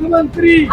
ਮੰਤਰੀ।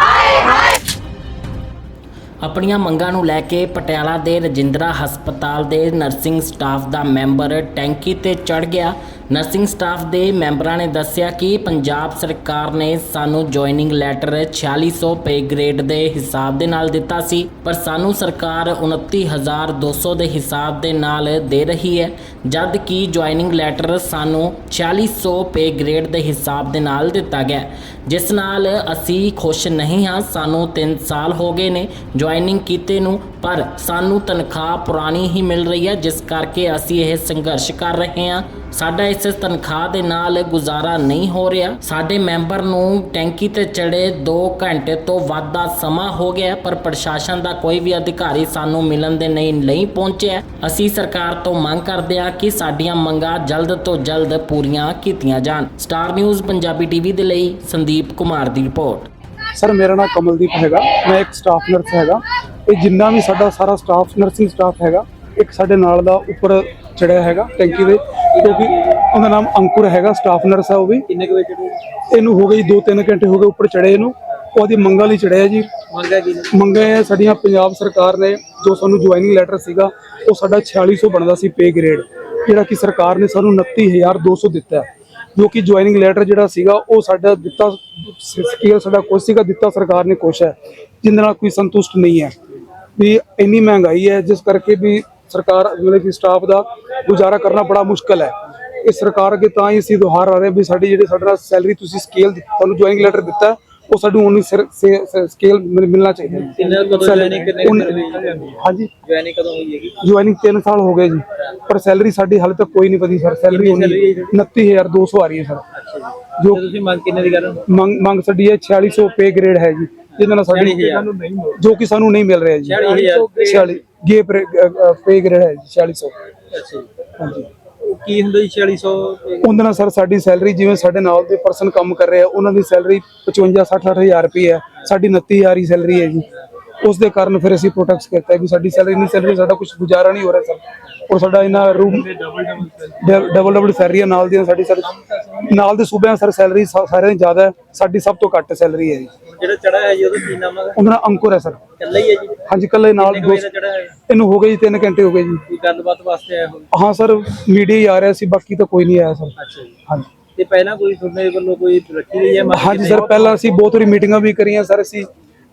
ਆਪਣੀਆਂ ਮੰਗਾਂ ਨੂੰ ਲੈ ਕੇ ਪਟਿਆਲਾ ਦੇ ਰਜਿੰਦਰਾ ਹਸਪਤਾਲ ਦੇ ਨਰਸਿੰਗ ਸਟਾਫ ਦਾ ਮੈਂਬਰ ਟੈਂਕੀ ਤੇ ਚੜ ਗਿਆ। ਨਰਸਿੰਗ ਸਟਾਫ ਦੇ ਮੈਂਬਰਾਂ ਨੇ ਦੱਸਿਆ ਕਿ ਪੰਜਾਬ ਸਰਕਾਰ ਨੇ ਸਾਨੂੰ ਜੁਆਇਨਿੰਗ ਲੈਟਰ 4600 ਪੇ ਗ੍ਰੇਡ ਦੇ ਹਿਸਾਬ ਦੇ ਨਾਲ ਦਿੱਤਾ ਸੀ, ਪਰ ਸਾਨੂੰ ਸਰਕਾਰ 29200 ਦੇ ਹਿਸਾਬ ਦੇ ਨਾਲ ਦੇ ਰਹੀ ਹੈ। ਜਦ ਕਿ ਜੁਆਇਨਿੰਗ ਲੈਟਰ ਸਾਨੂੰ 4600 ਪੇ ਗ੍ਰੇਡ ਦੇ ਹਿਸਾਬ ਦੇ ਨਾਲ ਦਿੱਤਾ ਗਿਆ। ਜਿਸ ਨਾਲ ਅਸੀਂ ਖੁਸ਼ ਨਹੀਂ ਹਾਂ, ਸਾਨੂੰ 3 ਸਾਲ ਹੋ ਗਏ ਨੇ ਜੁਆਇਨਿੰਗ ਕੀਤੇ ਨੂੰ, ਪਰ ਸਾਨੂੰ ਤਨਖਾਹ ਪੁਰਾਣੀ ਹੀ ਮਿਲ ਰਹੀ ਹੈ, ਜਿਸ ਕਰਕੇ ਅਸੀਂ ਇਹ ਸੰਘਰਸ਼ ਕਰ ਰਹੇ ਹਾਂ। ਸਾਡਾ ਇਸ ਤਨਖਾਹ ਦੇ ਨਾਲ ਗੁਜ਼ਾਰਾ ਨਹੀਂ ਹੋ ਰਿਹਾ। ਸਾਡੇ ਮੈਂਬਰ ਨੂੰ ਟੈਂਕੀ ਤੇ ਚੜੇ 2 ਘੰਟੇ ਤੋਂ ਵੱਧ ਦਾ ਸਮਾਂ ਹੋ ਗਿਆ, ਪਰ ਪ੍ਰਸ਼ਾਸਨ ਦਾ ਕੋਈ ਵੀ ਅਧਿਕਾਰੀ ਸਾਨੂੰ ਮਿਲਣ ਦੇ ਨਹੀਂ ਨਹੀਂ ਪਹੁੰਚਿਆ। ਅਸੀਂ ਸਰਕਾਰ ਤੋਂ ਮੰਗ ਕਰਦੇ ਹਾਂ ਕਿ ਸਾਡੀਆਂ ਮੰਗਾਂ ਜਲਦ ਤੋਂ ਜਲਦ ਪੂਰੀਆਂ ਕੀਤੀਆਂ ਜਾਣ। ਸਟਾਰ ਨਿਊਜ਼ ਪੰਜਾਬੀ ਟੀਵੀ ਦੇ ਲਈ ਸੰਦੀਪ ਕੁਮਾਰ ਦੀ ਰਿਪੋਰਟ। ਸਰ ਮੇਰਾ ਨਾਮ ਕਮਲਦੀਪ ਹੈਗਾ। ਮੈਂ ਇੱਕ ਸਟਾਫ ਨਰਸ ਹੈਗਾ। ਇਹ ਜਿੰਨਾ ਵੀ ਸਾਡਾ ਸਾਰਾ ਸਟਾਫ ਨਰਸਿੰਗ ਸਟਾਫ ਹੈਗਾ ਇੱਕ ਸਾਡੇ ਨਾਲ ਦਾ ਉੱਪਰ ਚੜਿਆ ਹੈਗਾ ਟੈਂਕੀ ਦੇ। ਕਿਉਂਕਿ ਉਹਦਾ ਨਾਮ ਅੰਕੁਰ ਹੈਗਾ ਸਟਾਫ ਨਰਸ ਹੈ ਉਹ ਵੀ। ਕਿੰਨੇ ਵਜੇ ਇਹਨੂੰ ਹੋ ਗਈ 2-3 ਘੰਟੇ ਹੋ ਗਏ ਉੱਪਰ ਚੜੇ ਇਹਨੂੰ। ਉਹਦੀ ਮੰਗਾਂ ਲਈ ਚੜਿਆ ਜੀ। ਮੰਗਾ ਨੇ? ਮੰਗਾਂ ਸਾਡੀਆਂ ਪੰਜਾਬ ਸਰਕਾਰ ਨੇ ਜੋ ਸਾਨੂੰ ਜੁਆਇਨਿੰਗ ਲੈਟਰ ਸੀਗਾ ਉਹ ਸਾਡਾ 4600 ਬਣਦਾ ਸੀ ਪੇ ਗ੍ਰੇਡ ਜਿਹੜਾ ਕਿ ਸਰਕਾਰ ਨੇ ਸਾਨੂੰ 29200 ਦਿੱਤਾ ਜੋ ਕਿ ਜੁਆਇਨਿੰਗ ਲੈਟਰ ਜਿਹੜਾ ਸੀਗਾ, ਉਹ ਸਾਡਾ ਦਿੱਤਾ ਸਕੇਲ ਸਾਡਾ ਕੁਛ ਸੀਗਾ, ਦਿੱਤਾ ਸਰਕਾਰ ਨੇ ਕੁਛ ਹੈ, ਜਿੰਦੇ ਨਾਲ ਕੋਈ ਸੰਤੁਸ਼ਟ ਨਹੀਂ ਹੈ। ਵੀ ਇੰਨੀ ਮਹਿੰਗਾਈ ਹੈ, ਜਿਸ ਕਰਕੇ ਵੀ ਸਰਕਾਰ ਮਤਲਬ ਕਿ ਸਟਾਫ ਦਾ ਗੁਜ਼ਾਰਾ ਕਰਨਾ ਬੜਾ ਮੁਸ਼ਕਲ ਹੈ। ਇਹ ਸਰਕਾਰ ਅੱਗੇ ਤਾਂ ਹੀ ਅਸੀਂ ਦੁਹਾਰ ਆ ਰਹੇ ਵੀ ਸਾਡੀ ਜਿਹੜੀ ਸਾਡਾ ਸੈਲਰੀ ਤੁਸੀਂ ਸਕੇਲ ਤੁਹਾਨੂੰ ਜੁਆਇਨਿੰਗ ਲੈਟਰ ਦਿੱਤਾ ਉਹ ਸਾਨੂੰ ਉਨੀ ਸਕੇਲ ਮਿਲਣਾ ਚਾਹੀਦਾ ਹੈ। ਕਿੰਨੇ ਕਦੋਂ ਜੁਆਇਨਿੰਗ ਕਿੰਨੇ ਉਨ- ਕਦੋਂ ਹੋਈ ਹਾਂਜੀ। ਜੁਆਇਨਿੰਗ ਕਦੋਂ ਹੋਈ ਹੈਗੀ? ਜੁਆਇਨਿੰਗ 3 ਸਾਲ ਹੋ ਗਏ ਜੀ। ਪਰ ਸੈਲਰੀ ਸਾਡੀ ਹਾਲੇ ਤੱਕ ਕੋਈ ਨਹੀਂ ਵਧੀ ਸਰ। ਸੈਲਰੀ ਹੋਣੀ 29200 ਆ ਰਹੀ ਹੈ ਸਰ। ਜੀ। ਜੋ ਤੁਸੀਂ ਮੰਗ ਕਿੰਨੇ ਦੀ ਕਰ ਰਹੇ ਹੋ? ਮੰਗ ਮੰਗ ਸਾਡੀ ਹੈ 4600 ਪੇ ਗ੍ਰੇਡ ਹੈ ਜੀ। ਜਿਹਦੇ ਨਾਲ ਸਾਡੀ 46,000 ਜੋ ਕਿ ਸਾਨੂੰ ਨਹੀਂ ਮਿਲ ਰਿਹਾ ਜੀ। 46,000 46 ਗੇ ਪੇ ਗ੍ਰੇਡ ਹੈ ਜੀ 4600 ਅੱਛਾ ਜੀ। ਹਾਂਜੀ। ਕੀ ਹੁੰਦਾ ਜੀ 4600 ਉਹਦੇ ਨਾਲ ਸਰ ਸਾਡੀ ਸੈਲਰੀ ਜਿਵੇਂ ਸਾਡੇ ਨਾਲ ਦੇ ਪਰਸਨ ਕੰਮ ਕਰ ਰਹੇ ਆ ਉਹਨਾਂ ਦੀ ਸੈਲਰੀ 55 60 ਹਜ਼ਾਰ ਰੁਪਏ ਹੈ। ਸਾਡੀ 29000 ਹੀ ਸੈਲਰੀ ਹੈ ਜੀ। ਉਸ ਦੇ ਕਾਰਨ ਫਿਰ ਅਸੀਂ ਪ੍ਰੋਟੈਕਟ ਕੀਤਾ ਵੀ ਸਾਡੀ ਸੈਲਰੀ ਨਹੀਂ ਸੈਲਰੀ ਸਾਡਾ ਕੁਝ ਗੁਜ਼ਾਰਾ ਨਹੀਂ ਹੋ ਰਿਹਾ ਸਰ। ਔਰ ਸਾਡਾ ਇਹਨਾਂ ਰੂਮ ਡਬਲ ਡਬਲ ਸੈਲਰੀ ਨਾਲ ਦੀਆਂ ਸਾਡੀ ਸਰ ਨਾਲ ਦੇ ਸੂਬਿਆਂ ਸਰ ਸੈਲਰੀ ਸਾਰਿਆਂ ਦੀ ਜ਼ਿਆਦਾ ਹੈ। ਸਾਡੀ ਸਭ ਤੋਂ ਘੱਟ ਸੈਲਰੀ ਹੈ ਜੀ। ਜਿਹੜਾ ਚੜਾ ਹੈ ਜੀ ਉਹਦਾ ਕੀ ਨਾਮ ਹੈ ਉਹਦਾ ਨਾਮ ਅੰਕੁਰ ਹੈ ਸਰ। ਇਕੱਲਾ ਹੀ ਹੈ ਜੀ? ਹਾਂਜੀ ਕੱਲੇ ਨਾਲ ਇਹਨੂੰ ਹੋ ਗਏ ਜੀ 3 ਘੰਟੇ ਹੋ ਗਏ ਜੀ। ਕੋਈ ਗੱਲਬਾਤ ਵਾਸਤੇ ਆਇਆ ਹੋ ਹਾਂ ਸਰ ਮੀਡੀਆ ਹੀ ਆ ਰਿਹਾ ਸੀ ਬਾਕੀ ਤਾਂ ਕੋਈ ਨਹੀਂ ਆਇਆ ਸਰ। ਅੱਛਾ ਜੀ। ਹਾਂਜੀ। ਤੇ ਪਹਿਲਾਂ ਕੋਈ ਤੁਹਾਡੇ ਵੱਲੋਂ ਕੋਈ ਰੱਖੀ ਗਈ ਹੈ? ਹਾਂਜੀ ਸਰ ਪਹਿਲਾਂ ਅਸੀਂ ਬਹੁਤ ਵਾਰੀ ਮੀਟਿੰਗਾਂ ਵੀ ਕਰੀਆਂ ਸਰ ਅਸੀਂ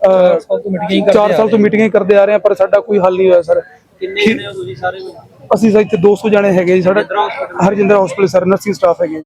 ਅਹ, ਚਾਰ ਸਾਲ ਤੋਂ ਮੀਟਿੰਗਾਂ ਹੀ ਕਰਦੇ ਆ ਰਹੇ ਹਾਂ। ਪਰ ਸਾਡਾ ਕੋਈ ਹੱਲ ਨਹੀਂ ਹੋਇਆ ਸਰ। ਕਿੰਨੇ ਜਣੇ ਹੋ ਤੁਸੀਂ ਸਾਰੇ? ਅਸੀਂ ਸਰ ਇੱਥੇ 200 ਜਣੇ ਹੈਗੇ ਜੀ ਸਾਡਾ Harjinder hospital sir nursing staff ਹੈਗੇ